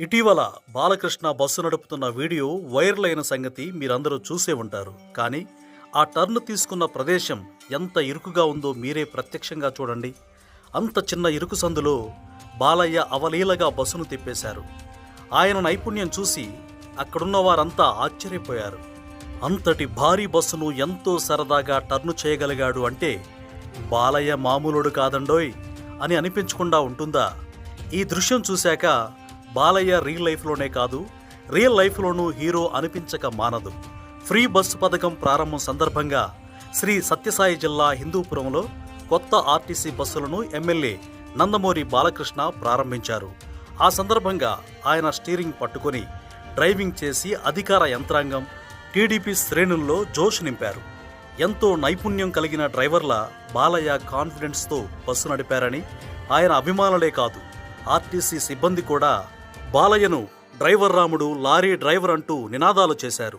ఇటీవల బాలకృష్ణ బస్సు నడుపుతున్న video viral అయిన సంగతి మీరందరూ చూసే ఉంటారు. కానీ ఆ టర్న్ తీసుకున్న ప్రదేశం ఎంత ఇరుకుగా ఉందో మీరే ప్రత్యక్షంగా చూడండి. అంత చిన్న ఇరుకు సందులో బాలయ్య అవలీలగా బస్సును తిప్పేశారు. ఆయన నైపుణ్యం చూసి అక్కడున్న వారంతా ఆశ్చర్యపోయారు. అంతటి భారీ బస్సును ఎంతో సరదాగా టర్ను చేయగలిగాడు అంటే బాలయ్య మామూలుడు కాదండోయ్ అని అనిపించకుండా ఉంటుందా? ఈ దృశ్యం చూశాక బాలయ్య రియల్ లైఫ్లోనే కాదు రియల్ లైఫ్లోనూ హీరో అనిపించక మానదు. ఫ్రీ బస్సు పథకం ప్రారంభం సందర్భంగా శ్రీ సత్యసాయి జిల్లా హిందూపురంలో కొత్త ఆర్టీసీ బస్సులను ఎమ్మెల్యే నందమూరి బాలకృష్ణ ప్రారంభించారు. ఆ సందర్భంగా ఆయన స్టీరింగ్ పట్టుకొని డ్రైవింగ్ చేసి అధికార యంత్రాంగం టీడీపీ శ్రేణుల్లో జోష్ నింపారు. ఎంతో నైపుణ్యం కలిగిన డ్రైవర్ల బాలయ్య కాన్ఫిడెన్స్తో బస్సు నడిపారని ఆయన అభిమానులే కాదు ఆర్టీసీ సిబ్బంది కూడా బాలయ్యను డ్రైవర్ రాముడు లారీ డ్రైవర్ అంటూ నినాదాలు చేశారు.